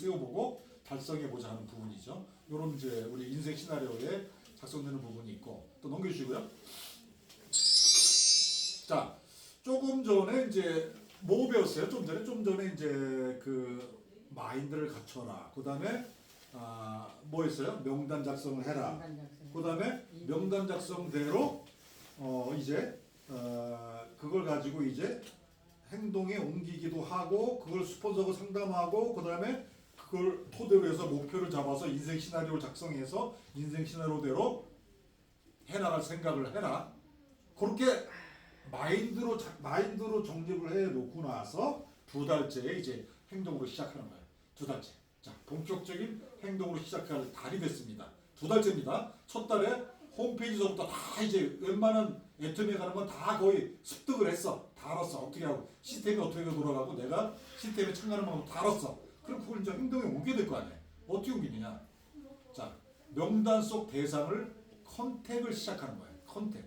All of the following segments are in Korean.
세워보고 달성해보자 하는 부분이죠. 이런 이제 우리 인생 시나리오에 작성되는 부분이 있고 또 넘겨주시고요. 자, 조금 전에 이제 뭐 배웠어요? 좀 전에 좀 전에 이제 그 마인드를 갖춰라. 그 다음에 아, 뭐 했어요? 명단 작성을 해라. 그 다음에 명단 작성대로 어 이제 어 그걸 가지고 이제 행동에 옮기기도 하고 그걸 스폰서하고 상담하고 그 다음에 그걸 토대로 해서 목표를 잡아서 인생 시나리오를 작성해서 인생 시나리오대로 해나갈 생각을 해라. 그렇게 마인드로 자- 마인드로 정립을 해 놓고 나서 두 달째에 이제 행동으로 시작하는 거예요. 두 달째. 자, 본격적인 행동으로 시작할 달이 됐습니다. 두 달째입니다. 첫 달에 홈페이지서부터 다 이제 웬만한 애터미에 가는 건 다 거의 습득을 했어. 다 알았어. 어떻게 하고 시스템이 어떻게 돌아가고 내가 시스템에 참가하는 방법 다 알았어. 그럼 그걸 이제 행동에 옮겨야 될 거 아니에요. 어떻게 옮기느냐? 자, 명단 속 대상을 컨택을 시작하는 거예요. 컨택.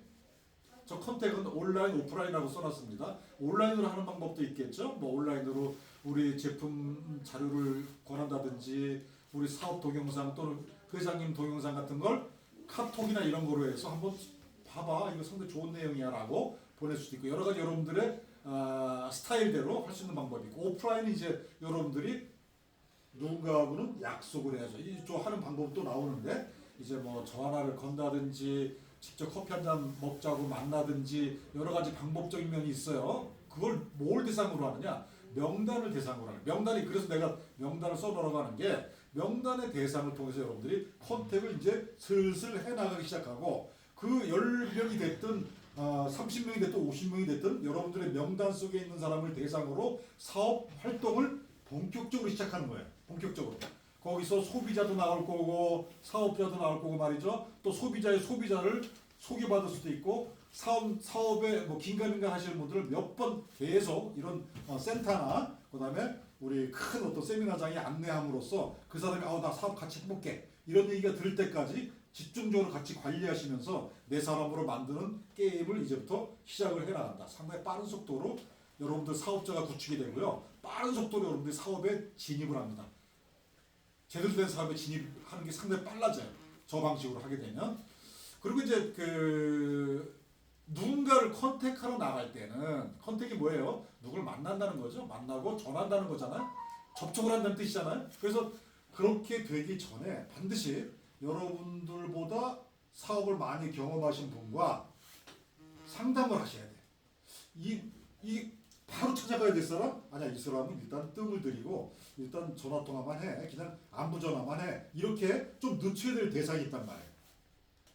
저 컨택은 온라인, 오프라인이라고 써놨습니다. 온라인으로 하는 방법도 있겠죠. 뭐 온라인으로 우리 제품 자료를 권한다든지 우리 사업 동영상 또는 회장님 동영상 같은 걸 카톡이나 이런 거로 해서 한번 봐봐 이거 상당히 좋은 내용이야라고 보낼 수도 있고 여러 가지 여러분들의 아, 스타일대로 할 수 있는 방법이 있고 오프라인은 이제 여러분들이 누군가하고는 약속을 해야죠. 이저 하는 방법도 나오는데 이제 뭐 전화를 건다든지 직접 커피 한 잔 먹자고 만나든지 여러 가지 방법적인 면이 있어요. 그걸 뭘 대상으로 하느냐? 명단을 대상으로 하는. 명단이 그래서 내가 명단을 써놓으라고 하는 게 명단의 대상을 통해서 여러분들이 컨택을 이제 슬슬 해나가기 시작하고 그 10명이 됐든 어, 30명이 됐든 50명이 됐든 여러분들의 명단 속에 있는 사람을 대상으로 사업 활동을 본격적으로 시작하는 거예요. 본격적으로. 거기서 소비자도 나올 거고 사업자도 나올 거고 말이죠. 또 소비자의 소비자를 소개받을 수도 있고 사업 사업에 뭐 긴가민가 하시는 분들을 몇 번 계속 이런 어, 센터나 그다음에 우리 큰 어떤 세미나장에 안내함으로써 그 사람이 아우 나 사업 같이 해볼게 이런 얘기가 들을 때까지 집중적으로 같이 관리하시면서 내 사람으로 만드는 게임을 이제부터 시작을 해나간다. 상당히 빠른 속도로 여러분들 사업자가 구축이 되고요. 빠른 속도로 여러분들이 사업에 진입을 합니다. 제대로 된 사업에 진입하는 게 상당히 빨라져요. 저 방식으로 하게 되면. 그리고 이제 그 누군가를 컨택하러 나갈 때는 컨택이 뭐예요? 누굴 만난다는 거죠. 만나고 전한다는 거잖아요. 접촉을 한다는 뜻이잖아요. 그래서 그렇게 되기 전에 반드시 여러분들보다 사업을 많이 경험하신 분과 상담을 하셔야 돼요. 이, 이 바로 찾아가야 될 사람? 아니야 이 사람은 일단 뜸을 들이고 일단 전화 통화만 해. 그냥 안부 전화만 해. 이렇게 좀 늦춰야 될 대상이 있단 말이에요.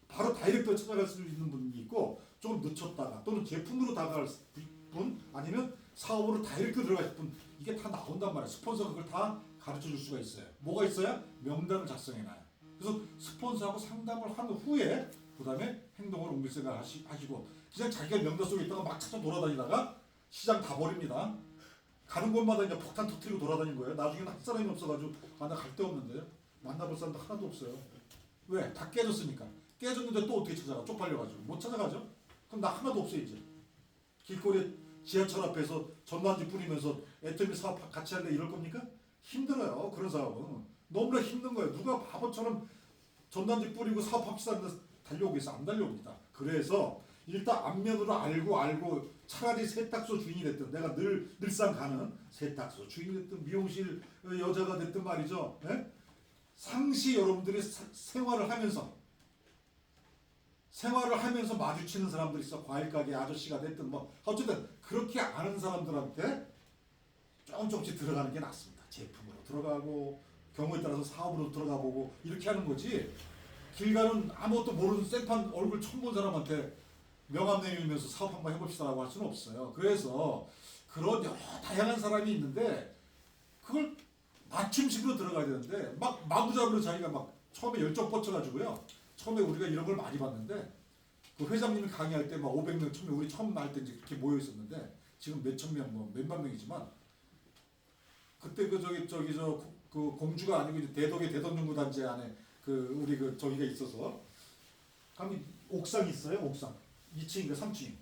바로 다이렉트로 찾아갈 수 있는 분이 있고 조금 늦췄다가 또는 제품으로 다가갈 분 아니면 사업으로 다이렉트 들어갈 분 이게 다 나온단 말이에요. 스폰서가 그걸 다 가르쳐 줄 수가 있어요. 뭐가 있어야? 명단을 작성해놔요. 그래서 스폰서하고 상담을 한 후에 그 다음에 행동을 옮길 생각 하시, 하시고 그냥 자기가 명단 속에 있다가 막 찾아 돌아다니다가 시장 다 버립니다. 가는 곳마다 이제 폭탄 터트리고 돌아다닌 거예요. 나중에는 한 사람이 없어가지고 아 나 갈 데 없는데 만나볼 사람도 하나도 없어요. 왜? 다 깨졌으니까. 깨졌는데 또 어떻게 찾아가? 쪽팔려가지고 못 찾아가죠. 그럼 나 하나도 없어 이제. 길거리에 지하철 앞에서 전단지 뿌리면서 애터미 사업 같이 할래 이럴 겁니까? 힘들어요. 그런 사업은 너무나 힘든 거예요. 누가 바보처럼 전단지 뿌리고 사업 합시다 하면서 달려오겠어? 안 달려옵니다. 그래서 일단 앞면으로 알고 알고 차라리 세탁소 주인이 됐든 내가 늘 늘상 가는 세탁소 주인이 됐든 미용실 여자가 됐든 말이죠. 예? 상시 여러분들이 사- 생활을 하면서 생활을 하면서 마주치는 사람들이 있어 과일 가게 아저씨가 됐든 뭐 어쨌든 그렇게 아는 사람들한테 조금 조금씩 들어가는 게 낫습니다. 제품으로 들어가고 경우에 따라서 사업으로 들어가 보고 이렇게 하는 거지. 길 가는 아무것도 모르는 생판 얼굴 처음 본 사람한테 명함 내밀면서 사업 한번 해봅시다라고 할 수는 없어요. 그래서 그런 여러 다양한 사람이 있는데 그걸 맞춤식으로 들어가야 되는데 막 마구잡이로 자기가 막 처음에 열정 뻗쳐가지고요. 처음에 우리가 이런 걸 많이 봤는데 그 회장님이 강의할 때 막 500명 처음에 우리 처음 할 때 이제 그렇게 모여 있었는데 지금 몇천 명, 뭐 몇만 명이지만 그때 그 저기 저기 저 그 공주가 아니고 이제 대덕의 대덕연구 단지 안에 그 우리 그 저기가 있어서 가면 옥상이 있어요 옥상 2층인가 3층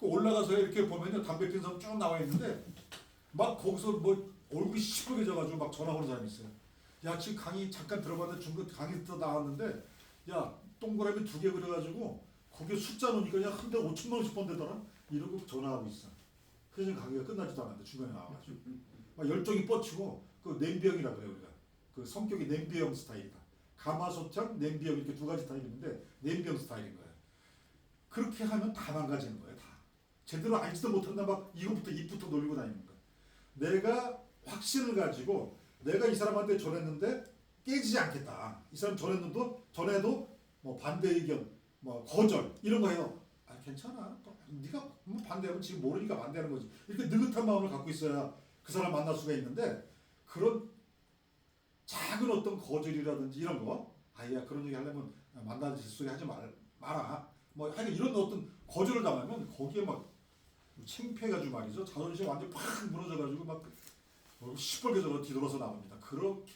그 올라가서 이렇게 보면요 담배 피는 사람 쭉 나와 있는데 막 거기서 뭐 얼굴이 시뻘개져가지고 막 전화 오는 사람이 있어요. 야 지금 강의 잠깐 들어봤는데 중간 강의 듣다 나왔는데 야 동그라미 두 개 그려가지고 거기에 숫자 놓으니까 그냥 한 대 5천만 원씩 번대더라 이러고 전화하고 있어. 그래서 강의가 끝나지도 않았는데 중간에 나와가지고 막 열정이 뻗치고 그 냄비형이라 그래요 우리가 그 성격이 냄비형 스타일이다. 가마솥형, 냄비형 이렇게 두 가지 스타일이 있는데 냄비형 스타일인 거예요. 그렇게 하면 다 망가지는 거예요 다. 제대로 알지도 못한다 막 이거부터 입부터 놀리고 다니는 거야. 내가 확신을 가지고 내가 이 사람한테 전했는데 깨지지 않겠다. 이 사람 전했는데 전에도 뭐 반대 의견, 뭐 거절 이런 거 해요. 아 괜찮아. 또 네가 뭐 반대하면 지금 모르니까 반대하는 거지. 이렇게 느긋한 마음을 갖고 있어야 그 사람 만날 수가 있는데 그런 작은 어떤 거절이라든지 이런 거 아야 그런 얘기 하려면 만나는 소리 하지 말, 마라. 뭐 하여간 이런 어떤 거절을 당하면 거기에 막 창피해가지고 말이죠. 자존심 완전 팍 무너져가지고 막 시뻘개져서 뒤돌아서 나옵니다. 그렇게